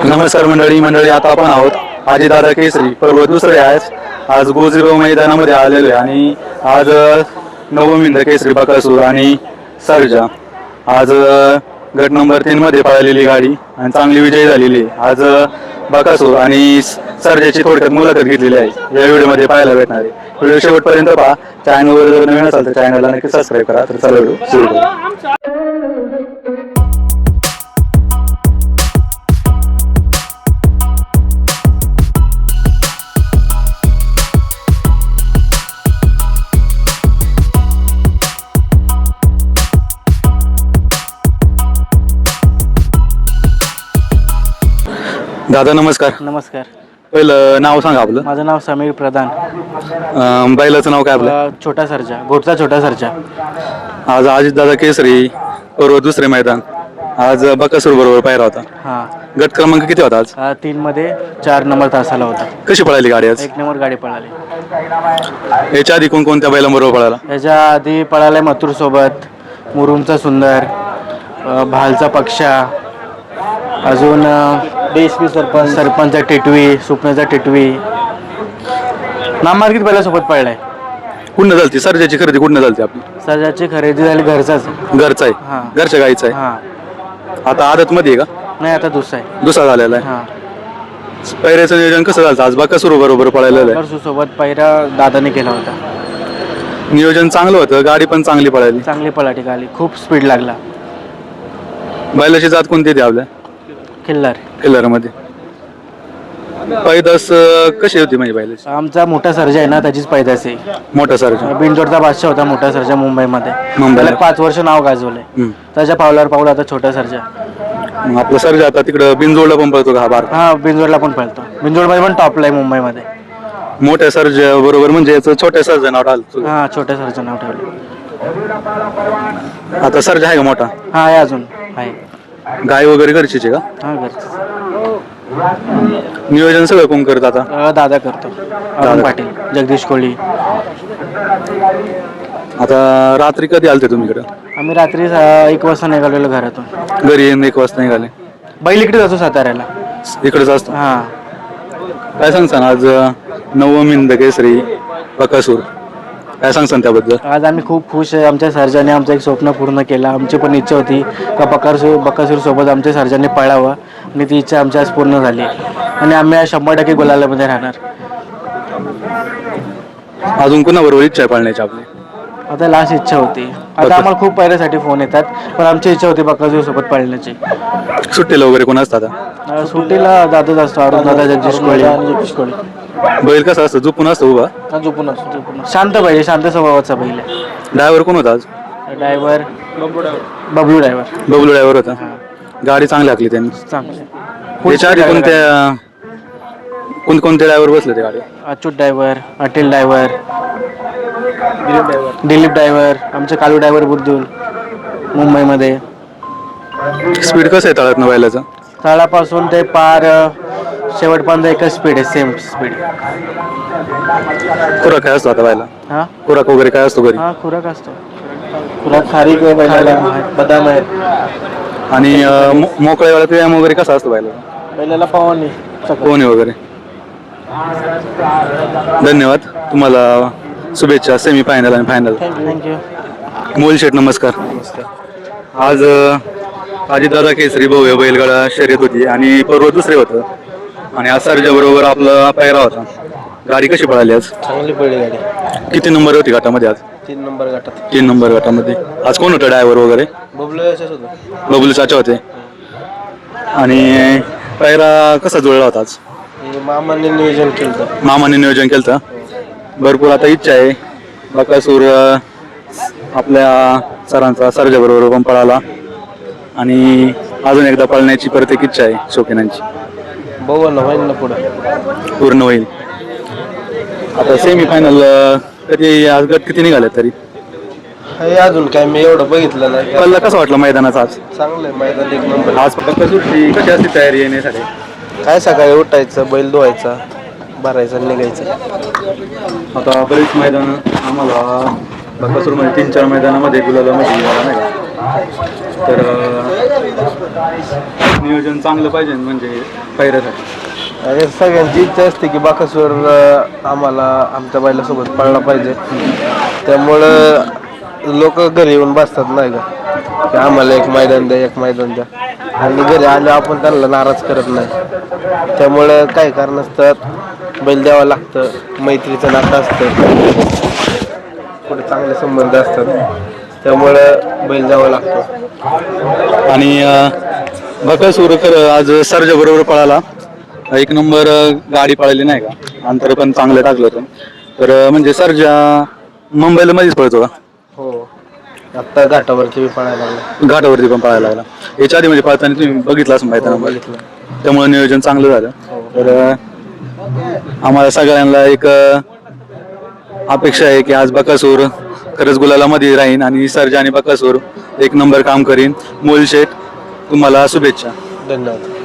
नमस्कार मंडळी मंडळी आता आपण आहोत आजीदादा केसरी पर्व दुसरे आहेत. आज गोजगाव मैदानामध्ये आलेलो आहे आणि आज नवमिंद केसरी बकासूर आणि सर्जा. आज गट नंबर तीन मध्ये पळालेली गाडी आणि चांगली विजयी झालेली आहे. आज बकासूर आणि सर्जाची थोडक्यात मुलाखत घेतलेली आहे. या व्हिडिओमध्ये पाहायला भेटणार आहे. व्हिडिओ शेवटपर्यंत पहा. चॅनलवर जर नवीन असाल तर चॅनलला नक्की सबस्क्राईब करा. तर चला व्हिडिओ सुरू करू. दादा नमस्कार. नमस्कार. पहिलं नाव सांगा आपलं. माझं नाव समीर प्रधान. अं, बैलाचं नाव काय आपलं? अ, छोटा सरजा गोटचा छोटा सरजा. आज अजित दादा केसरी पर्व दुसरे मैदान. आज बकासूर बरोबर पायरा होता. हां. गट क्रमांक किती होता आज? अ, तीनमध्ये चार नंबर तासाला होता. कशी पळाली गाडी आज? एक नंबर गाडी पळाली. याच्या आधी कोण कोणत्या बैलांबरोबर पळाला? याच्या आधी पळाले मथुरसोबत मुरुमचा सुंदर अ, भालचा पक्षा अजून एस पी सरपंच सरपंचचा टिटवी सुपण्याचा टिटवी. नामार्गित पहिल्यासोबत पळलाय. कुठनं झालती? सर्जाची खरेदी कुठनं झालती आपली? सरजाची खरेदी झाली घरचाच. घरचा हा. आहे घरच्या गाईचा आहे? हां. आता आदत मध्ये आहे का? नाही आता दुसरा आहे. दुसरा झालेला आहे? हां. पैऱ्याचं नियोजन कसं झालं? आज बकासूर बरोबर पळालेलं आहे. सोबत पहिरा दादाने केला होता. नियोजन चांगलं होतं गाडी पण चांगली पळाली. चांगली पलाटी गाली खूप स्पीड लागला. बैलाची जात कोणती आपल्या? किल्लार किल्लरमध्ये पैदास अं, कशी होती म्हणजे बैलाची आमचा मोठा सर्जा आहे ना त्याचीच पैदास आहे. मोठा सर्जा. बिनजोडचा बादशाह होता मोठा सर्जा मुंबईमध्ये. मुंबईला. त्याला पाच वर्ष नाव गाजवलंय. त्याच्या पावलावर पावला आता छोटा सर्जा. मग आपलं सर्जा आता तिकडं बिनजोडला पण पळतो का हा बार हा बिनजोडला पण पळतो. बिनजोडमध्ये पण टॉपला आहे मुंबईमध्ये. मोठ्या सर्जा बरोबर म्हणजे याचं छोट्या सर्जा नाव टाकलं हा छोट्या सर्जा नाव ठेवलं आता सर्जा आहे का मोठा? हा आहे अजून. आहे. गाय वगैरे घरचीच का? हा घरचं नियोजन सगळं कोण करत आता? अ, दादा करतो. अरुण पाटील जगदीश कोळी. आता रात्री कधी आलते तुम्ही इकडं? आम्ही रात्री अ, एक वाजता निघालेलो घरातून. घरी येऊन एक वाजता निघाले. बैल इकडे जातो साताऱ्याला. इकडेच असतो? हा. काय सांगसान आज नवमिंद केसरी बकासूर. काय सांगसान त्याबद्दल? आज आम्ही खूप खुश आहे. आमच्या सर्जाने आमचं एक स्वप्न पूर्ण केलं. आमची पण इच्छा होती का बकासूर बकासूर सोबत आमच्या सर्जाने पळावं. आणि ती इच्छा आमची आज पूर्ण झाली. आणि आम्ही आज शंभर टक्के गुलालामध्ये राहणार. अजून कुणाबरोबर इच्छा आहे पाळण्याची आपली? आता लास्ट इच्छा होती. आता आम्हाला खूप पहिल्यासाठी फोन येतात. पण आमची इच्छा होती बकासूर सोबत पळण्याची. सुट्टीला वगैरे कोण असतात अं, सुट्टीला दादाच असतो. अरुण दादा जगदीश कोळी. जगदीश कोळी. बैल कसा असतो? झोपून असतो उभा? हा, झोपून असतो झोपून असतो. शांत पाहिजे शांत स्वभावाचा बैल आहे. ड्रायव्हर कोण होता आज? Driver? Bablu driver. Bablu driver. होता. गाडी चांगली हाकली त्यांनी. चांगले त्याच्या आधी कोणत्या कोणकोणते ड्रायव्हर बसले ते गाडी अच्युत ड्रायव्हर अटील ड्रायव्हर दिलीप ड्रायव्हर. आमचे कालू ड्रायव्हर बुद्दूल मुंबईमध्ये. स्पीड कसं आहे तळात बैलाचं? तळापासून ते पार अ, शेवटपर्यंत एकच स्पीड आहे सेम स्पीड खुराक काय असतो आता बैला हा? खुराक वगैरे काय असतो घरी? हा खुराक असतो. खुराक खारीक आहे बैलाला बदाम आहेत. आणि अं, मो- मोकळ्या वेळात व्यायाम वगैरे कसा असतो बैला बैलाला पवनी कोणी वगैरे. धन्यवाद. तुम्हाला शुभेच्छा सेमी फायनल आणि फायनल थँक्यू मोल शेठ नमस्कार. आज अजितदादा केसरी भव्य बैलगाडा शर्यत होती आणि पर्व दुसरे होतं. आणि आज सरच्या बरोबर आपला पायरा होता. गाडी कशी पळाली आज? चांगली पडली गाडी. किती नंबर होती गटामध्ये आज? तीन नंबर गटात. तीन नंबर गटामध्ये. आज कोण होतं ड्रायव्हर वगैरे? बबलू होतं. बबलू चाचा होते. आणि पायरा कसा जुळला होता आज? मामाने नियोजन केलं मामाने नियोजन केलं होतं. भरपूर आता इच्छा आहे. बकासूर अं, आपल्या सरांचा सरजा बरोबर पण पळाला. आणि अजून एकदा पळण्याची परत एक इच्छा आहे शौकीनांची. बघू ना होईल ना पुढं. पूर्ण होईल. आता सेमी फायनल कधी आज गट किती निघाले तरी? हे अजून काय मी एवढं बघितलं नाही. पल्ला कसं वाटलं मैदानाचा आज? चांगलं आहे मैदान एक नंबर. आज सुट्टी कशी असते तयारी येण्यासाठी? काय सकाळी उठायचं बैल धुवायचा भरायचं निघायचं. आता बरेच मैदान आम्हाला बकासूरमध्ये तीन चार मैदानामध्ये गुलाला मध्ये नाही का? तर नियोजन चांगलं पाहिजे म्हणजे पैऱ्यासाठी आणि सगळ्यांची इच्छा असते की बाकासूर अं, आम्हाला आमच्या बैलासोबत पळला पाहिजे. त्यामुळं लोक घरी येऊन बसतात नाही का? की आम्हाला एक मैदान द्या एक मैदान द्या. आणि घरी आले आपण त्यांना नाराज करत नाही. त्यामुळं काय कारण असतात बैल द्यावं लागतं मैत्रीचं नातं असतं. पुढे चांगले संबंध असतात. त्यामुळं बैल द्यावा लागतो. आणि बकासूर खरं आज सरजा बरोबर पळाला. एक नंबर गाडी पळाली नाही का? अंतर पण चांगलं टाकलं होतं. तर म्हणजे सरजा मुंबईला मध्येच पळतो का? हो. आत्ता घाटावरती पळायला लागला. घाटावरती पण पळायला लागला. याच्या आधी म्हणजे पळताना तुम्ही बघितलं असं माहिती बघितलं. त्यामुळे नियोजन चांगलं झालं. तर अं, आम्हाला सगळ्यांना एक अपेक्षा आहे की आज बकासूर खरंच गुलालामध्ये राहीन आणि सर्जा आणि बकासूर एक नंबर काम करीन. मोलशेठ तुम्हाला शुभेच्छा. धन्यवाद.